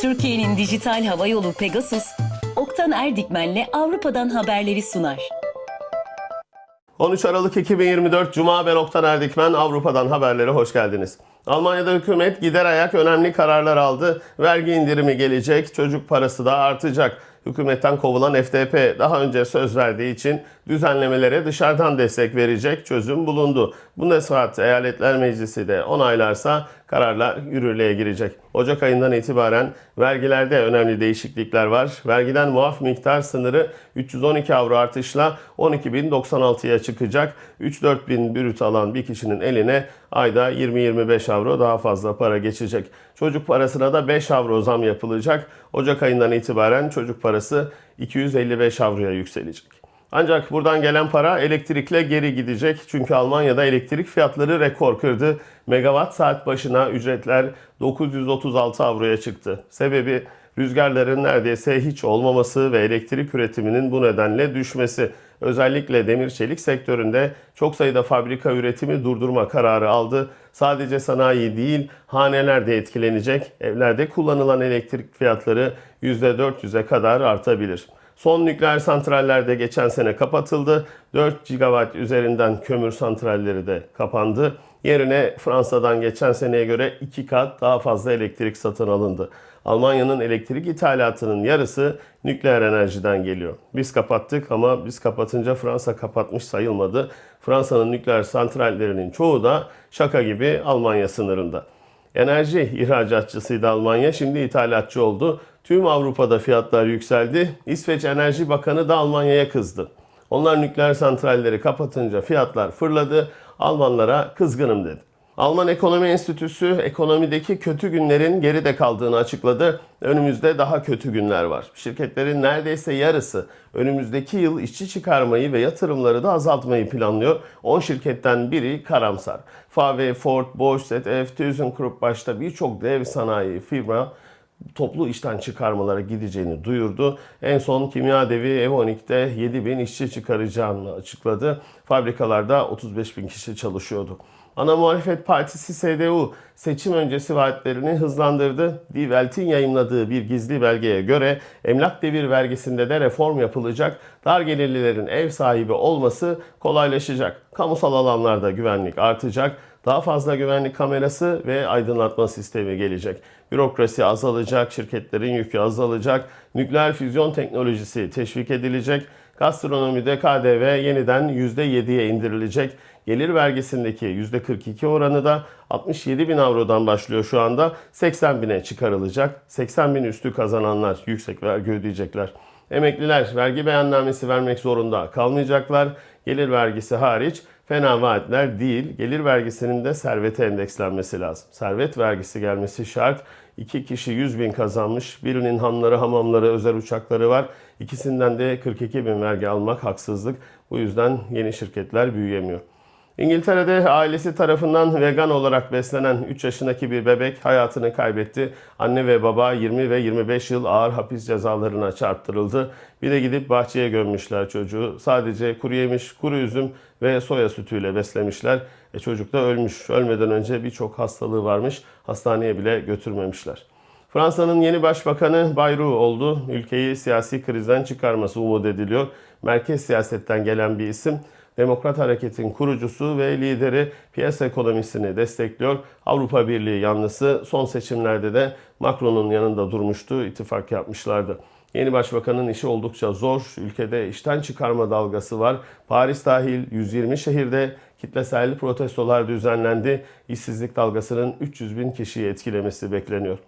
Türkiye'nin dijital hava yolu Pegasus, Oktan Erdikmen'le Avrupa'dan haberleri sunar. 13 Aralık 2024 Cuma ben Oktan Erdikmen Avrupa'dan haberlere hoş geldiniz. Almanya'da hükümet gider ayak önemli kararlar aldı. Vergi indirimi gelecek, çocuk parası da artacak. Hükümetten kovulan FDP daha önce söz verdiği için düzenlemelere dışarıdan destek verecek çözüm bulundu. Bundesrat Eyaletler Meclisi de onaylarsa kararlar yürürlüğe girecek. Ocak ayından itibaren vergilerde önemli değişiklikler var. Vergiden muaf miktar sınırı 312 avro artışla 12.096'ya çıkacak. 3-4 bin brüt alan bir kişinin eline ayda 20-25 avro daha fazla para geçecek. Çocuk parasına da 5 avro zam yapılacak. Ocak ayından itibaren çocuk parası 255 avroya yükselecek. Ancak buradan gelen para elektrikle geri gidecek. Çünkü Almanya'da elektrik fiyatları rekor kırdı. Megawatt saat başına ücretler 936 avroya çıktı. Sebebi rüzgarların neredeyse hiç olmaması ve elektrik üretiminin bu nedenle düşmesi. Özellikle demir çelik sektöründe çok sayıda fabrika üretimi durdurma kararı aldı. Sadece sanayi değil, haneler de etkilenecek. Evlerde kullanılan elektrik fiyatları %400'e kadar artabilir. Son nükleer santraller de geçen sene kapatıldı. 4 gigawatt üzerinden kömür santralleri de kapandı. Yerine Fransa'dan geçen seneye göre 2 kat daha fazla elektrik satın alındı. Almanya'nın elektrik ithalatının yarısı nükleer enerjiden geliyor. Biz kapattık ama biz kapatınca Fransa kapatmış sayılmadı. Fransa'nın nükleer santrallerinin çoğu da şaka gibi Almanya sınırında. Enerji ihracatçısıydı Almanya, şimdi ithalatçı oldu. Tüm Avrupa'da fiyatlar yükseldi. İsveç Enerji Bakanı da Almanya'ya kızdı. Onlar nükleer santralleri kapatınca fiyatlar fırladı. Almanlara kızgınım dedi. Alman Ekonomi Enstitüsü ekonomideki kötü günlerin geride kaldığını açıkladı. Önümüzde daha kötü günler var. Şirketlerin neredeyse yarısı önümüzdeki yıl işçi çıkarmayı ve yatırımları da azaltmayı planlıyor. 10 şirketten biri karamsar. VW, Ford, Bosch, ZF, ThyssenKrupp başta birçok dev sanayi firma toplu işten çıkarmalara gideceğini duyurdu. En son kimya devi Evonik'te 7 bin işçi çıkaracağını açıkladı. Fabrikalarda 35 bin kişi çalışıyordu. Ana muhalefet partisi CDU seçim öncesi vaatlerini hızlandırdı. Die Welt'in yayımladığı bir gizli belgeye göre emlak devir vergisinde de reform yapılacak. Dar gelirlilerin ev sahibi olması kolaylaşacak. Kamusal alanlarda güvenlik artacak. Daha fazla güvenlik kamerası ve aydınlatma sistemi gelecek. Bürokrasi azalacak, şirketlerin yükü azalacak, nükleer füzyon teknolojisi teşvik edilecek, gastronomide KDV yeniden %7'ye indirilecek. Gelir vergisindeki %42 oranı da 67 bin avrodan başlıyor şu anda 80 bine çıkarılacak. 80 bin üstü kazananlar yüksek vergi ödeyecekler. Emekliler vergi beyannamesi vermek zorunda kalmayacaklar. Gelir vergisi hariç fena vaatler değil. Gelir vergisinin de servete endekslenmesi lazım. Servet vergisi gelmesi şart. İki kişi 100 bin kazanmış. Birinin hanları, hamamları, özel uçakları var. İkisinden de 42 bin vergi almak haksızlık. Bu yüzden yeni şirketler büyüyemiyor. İngiltere'de ailesi tarafından vegan olarak beslenen 3 yaşındaki bir bebek hayatını kaybetti. Anne ve baba 20 ve 25 yıl ağır hapis cezalarına çarptırıldı. Bir de gidip bahçeye gömmüşler çocuğu. Sadece kuru yemiş, kuru üzüm ve soya sütüyle beslemişler. E çocuk da ölmüş. Ölmeden önce birçok hastalığı varmış. Hastaneye bile götürmemişler. Fransa'nın yeni başbakanı Bayrou oldu. Ülkeyi siyasi krizden çıkarması umut ediliyor. Merkez siyasetten gelen bir isim. Demokrat Hareket'in kurucusu ve lideri piyasa ekonomisini destekliyor. Avrupa Birliği yanlısı son seçimlerde de Macron'un yanında durmuştu, ittifak yapmışlardı. Yeni başbakanın işi oldukça zor. Ülkede işten çıkarma dalgası var. Paris dahil 120 şehirde kitlesel protestolar düzenlendi. İşsizlik dalgasının 300 bin kişiyi etkilemesi bekleniyor.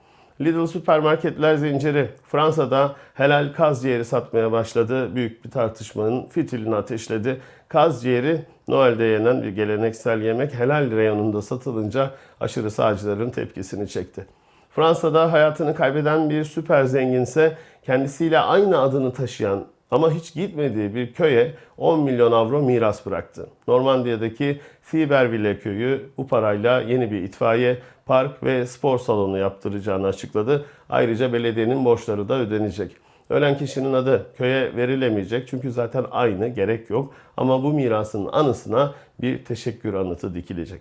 Lidl süpermarketler zinciri Fransa'da helal kaz ciğeri satmaya başladı. Büyük bir tartışmanın fitilini ateşledi. Kaz ciğeri Noel'de yenen bir geleneksel yemek helal reyonunda satılınca aşırı sağcıların tepkisini çekti. Fransa'da hayatını kaybeden bir süper zenginse kendisiyle aynı adını taşıyan ama hiç gitmediği bir köye 10 milyon avro miras bıraktı. Normandiya'daki Fiberville köyü bu parayla yeni bir itfaiye, park ve spor salonu yaptıracağını açıkladı. Ayrıca belediyenin borçları da ödenecek. Ölen kişinin adı köye verilemeyecek çünkü zaten aynı gerek yok. Ama bu mirasın anısına bir teşekkür anıtı dikilecek.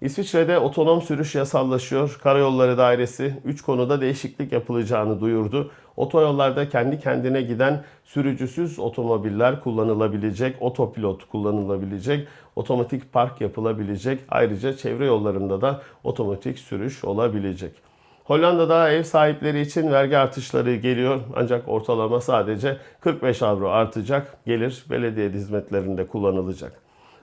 İsviçre'de otonom sürüş yasallaşıyor. Karayolları Dairesi 3 konuda değişiklik yapılacağını duyurdu. Otoyollarda kendi kendine giden sürücüsüz otomobiller kullanılabilecek, otopilot kullanılabilecek, otomatik park yapılabilecek. Ayrıca çevre yollarında da otomatik sürüş olabilecek. Hollanda'da ev sahipleri için vergi artışları geliyor ancak ortalama sadece 45 avro artacak. Gelir belediye hizmetlerinde kullanılacak.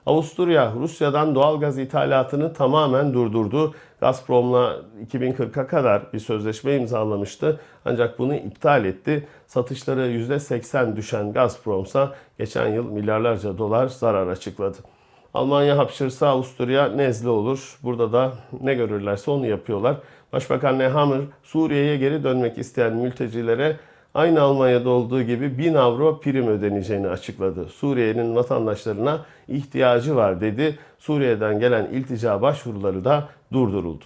Avusturya Rusya'dan doğal gaz ithalatını tamamen durdurdu. Gazprom'la 2040'a kadar bir sözleşme imzalamıştı ancak bunu iptal etti. Satışları %80 düşen Gazprom'sa geçen yıl milyarlarca dolar zarar açıkladı. Almanya hapşırsa Avusturya nezle olur. Burada da ne görürlerse onu yapıyorlar. Başbakan Nehammer Suriye'ye geri dönmek isteyen mültecilere aynı Almanya'da olduğu gibi 1000 avro prim ödeneceğini açıkladı. Suriye'nin vatandaşlarına ihtiyacı var dedi. Suriye'den gelen iltica başvuruları da durduruldu.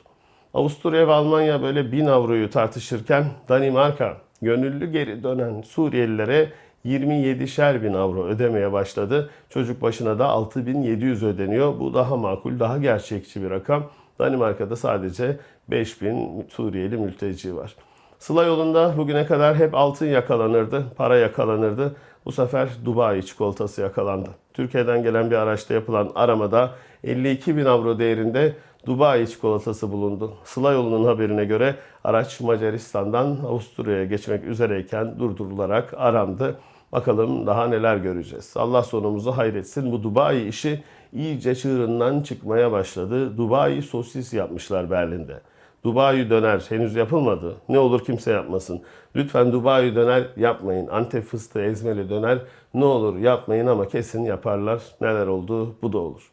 Avusturya ve Almanya böyle 1000 avroyu tartışırken Danimarka gönüllü geri dönen Suriyelilere 27'şer bin avro ödemeye başladı. Çocuk başına da 6700 ödeniyor. Bu daha makul, daha gerçekçi bir rakam. Danimarka'da sadece 5000 Suriyeli mülteci var. Sıla yolunda bugüne kadar hep altın yakalanırdı, para yakalanırdı. Bu sefer Dubai çikolatası yakalandı. Türkiye'den gelen bir araçta yapılan aramada 52 bin avro değerinde Dubai çikolatası bulundu. Sıla yolunun haberine göre araç Macaristan'dan Avusturya'ya geçmek üzereyken durdurularak arandı. Bakalım daha neler göreceğiz. Allah sonumuzu hayretsin. Bu Dubai işi iyice çığırından çıkmaya başladı. Dubai sosis yapmışlar Berlin'de. Dubai döner henüz yapılmadı. Ne olur kimse yapmasın. Lütfen Dubai döner yapmayın. Antep fıstığı ezmeli döner ne olur yapmayın ama kesin yaparlar. Neler oldu bu da olur.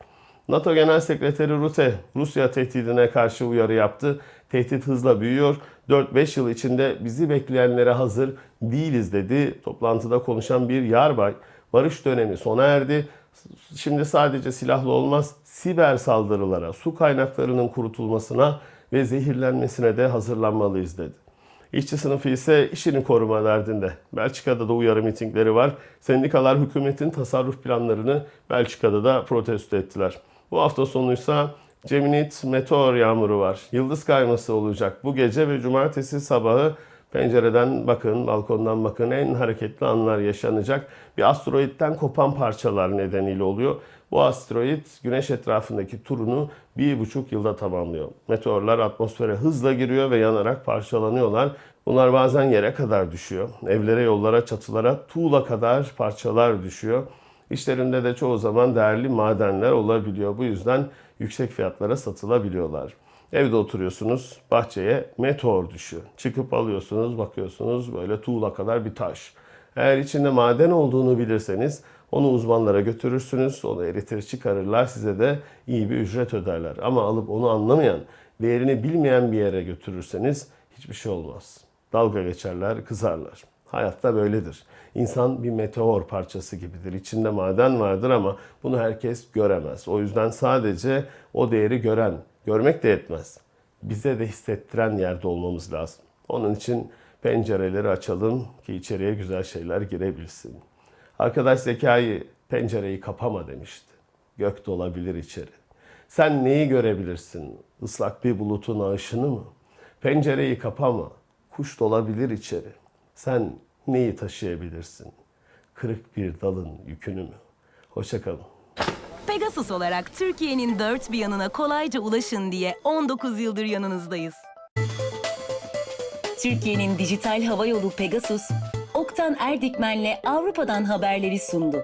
NATO Genel Sekreteri Rutte Rusya tehdidine karşı uyarı yaptı. Tehdit hızla büyüyor. 4-5 yıl içinde bizi bekleyenlere hazır değiliz dedi. Toplantıda konuşan bir yarbay barış dönemi sona erdi. Şimdi sadece silahlı olmaz siber saldırılara, su kaynaklarının kurutulmasına ve zehirlenmesine de hazırlanmalıyız dedi. İşçi sınıfı ise işini koruma derdinde. Belçika'da da uyarı mitingleri var. Sendikalar hükümetin tasarruf planlarını Belçika'da da protesto ettiler. Bu hafta sonuysa Geminit meteor yağmuru var. Yıldız kayması olacak bu gece ve cumartesi sabahı pencereden bakın, balkondan bakın en hareketli anlar yaşanacak. Bir asteroitten kopan parçalar nedeniyle oluyor. Bu asteroid güneş etrafındaki turunu bir buçuk yılda tamamlıyor. Meteorlar atmosfere hızla giriyor ve yanarak parçalanıyorlar. Bunlar bazen yere kadar düşüyor. Evlere, yollara, çatılara, tuğla kadar parçalar düşüyor. İşlerinde de çoğu zaman değerli madenler olabiliyor. Bu yüzden yüksek fiyatlara satılabiliyorlar. Evde oturuyorsunuz, bahçeye meteor düşüyor. Çıkıp alıyorsunuz, bakıyorsunuz böyle tuğla kadar bir taş. Eğer içinde maden olduğunu bilirseniz onu uzmanlara götürürsünüz, onu eritir çıkarırlar, size de iyi bir ücret öderler. Ama alıp onu anlamayan, değerini bilmeyen bir yere götürürseniz hiçbir şey olmaz. Dalga geçerler, kızarlar. Hayatta böyledir. İnsan bir meteor parçası gibidir. İçinde maden vardır ama bunu herkes göremez. O yüzden sadece o değeri gören, görmek de yetmez. Bize de hissettiren yerde olmamız lazım. Onun için pencereleri açalım ki içeriye güzel şeyler girebilsin. Arkadaş Zekai pencereyi kapama demişti. Gök dolabilir içeri. Sen neyi görebilirsin? Islak bir bulutun ağışını mı? Pencereyi kapama. Kuş dolabilir içeri. Sen neyi taşıyabilirsin? Kırık bir dalın yükünü mü? Hoşçakalın. Pegasus olarak Türkiye'nin dört bir yanına kolayca ulaşın diye 19 yıldır yanınızdayız. Türkiye'nin dijital hava yolu Pegasus, Oktan Erdikmen'le Avrupa'dan haberleri sundu.